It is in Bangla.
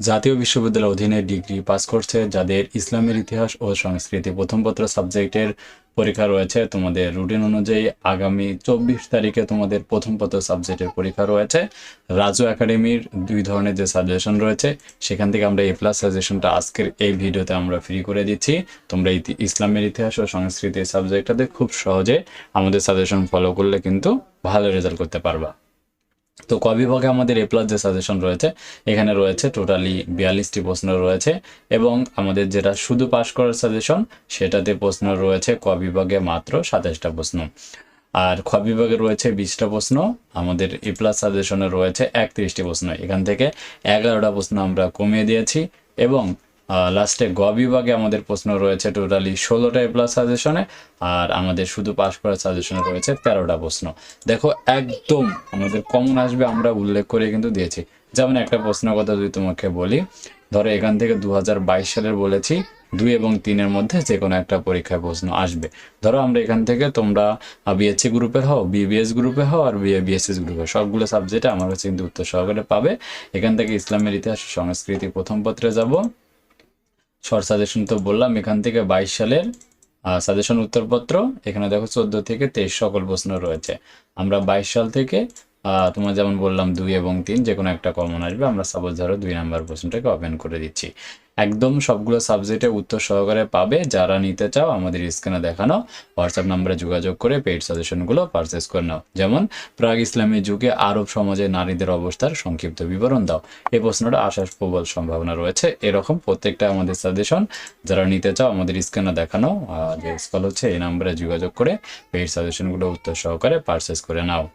জাতীয় বিশ্ববিদ্যালয়ের অধীনে ডিগ্রি পাস করছে, যাদের ইসলামের ইতিহাস ও সংস্কৃতি প্রথম পত্র সাবজেক্টের পরীক্ষা রয়েছে। তোমাদের রুটিন অনুযায়ী আগামী চব্বিশ তারিখে তোমাদের প্রথম পত্র সাবজেক্টের পরীক্ষা রয়েছে। রাজু একাডেমির দুই ধরনের যে সাজেশন রয়েছে, সেখান থেকে আমরা এ প্লাস সাজেশনটা আজকের এই ভিডিওতে আমরা ফ্রি করে দিচ্ছি। তোমরা ইসলামের ইতিহাস ও সংস্কৃতি সাবজেক্টটাতে খুব সহজে আমাদের সাজেশন ফলো করলে কিন্তু ভালো রেজাল্ট করতে পারবা। তো ক বিভাগে আমাদের এ প্লাস যে সাজেশন রয়েছে, এখানে রয়েছে টোটালি বিয়াল্লিশটি প্রশ্ন রয়েছে এবং আমাদের যেটা শুধু পাশ করার সাজেশন সেটাতে প্রশ্ন রয়েছে ক বিভাগে মাত্র সাতাশটা প্রশ্ন। আর খ বিভাগে রয়েছে বিশটা প্রশ্ন, আমাদের এ প্লাস সাজেশনে রয়েছে একত্রিশটি প্রশ্ন। এখান থেকে এগারোটা প্রশ্ন আমরা কমিয়ে দিয়েছি এবং লাস্টে গ বিভাগে আমাদের প্রশ্ন রয়েছে টোটালি ষোলোটা এ প্লাস সাজেশনে আর আমাদের শুধু পাস করার সাজেশনে রয়েছে তেরোটা প্রশ্ন। দেখো, একদম আমাদের কমন আসবে, আমরা উল্লেখ করে কিন্তু দিয়েছি। যেমন একটা প্রশ্নের কথা যদি তোমাকে বলি, ধরো এখান থেকে দু হাজার বাইশ সালের বলেছি, দুই এবং তিনের মধ্যে যে কোনো একটা পরীক্ষায় প্রশ্ন আসবে। ধরো আমরা এখান থেকে তোমরা বিএসসি গ্রুপের হও বিবিএস গ্রুপে হও, আর বিএসএস গ্রুপে সবগুলো সাবজেক্টে আমার কাছে কিন্তু উত্তর সহকারে পাবে। এখান থেকে ইসলামের ইতিহাস, সংস্কৃতি, প্রথম পত্রে যাব। শর্ট সাজেশন তো বললাম, এখান থেকে বাইশ সালের সাজেশন উত্তরপত্র, এখানে দেখো চোদ্দ থেকে তেইশ সকল প্রশ্ন রয়েছে। আমরা বাইশ সাল থেকে তোমার যেমন বললাম দুই এবং তিন, যে কোনো একটা কমন আসবে, আমরা সাপোজ ধরো দুই নাম্বার প্রশ্নটাকে ওপেন করে দিচ্ছি। একদম সবগুলো সাবজেক্টে উত্তর সহকারে পাবে, যারা নিতে চাও আমাদের স্ক্রিনে দেখানো হোয়াটসঅ্যাপ নাম্বারে যোগাযোগ করে পেইড সাজেশনগুলো পারচেস করে নাও। যেমন, প্রাগ ইসলামী যুগে আরব সমাজে নারীদের অবস্থার সংক্ষিপ্ত বিবরণ দাও। এই প্রশ্নটা আসার প্রবল সম্ভাবনা রয়েছে। এরকম প্রত্যেকটা আমাদের সাজেশন যারা নিতে চাও আমাদের স্ক্রিনে দেখানো যে স্কল হচ্ছে, এই নাম্বারে যোগাযোগ করে পেইড সাজেশনগুলো উত্তর সহকারে পারচেস করে নাও।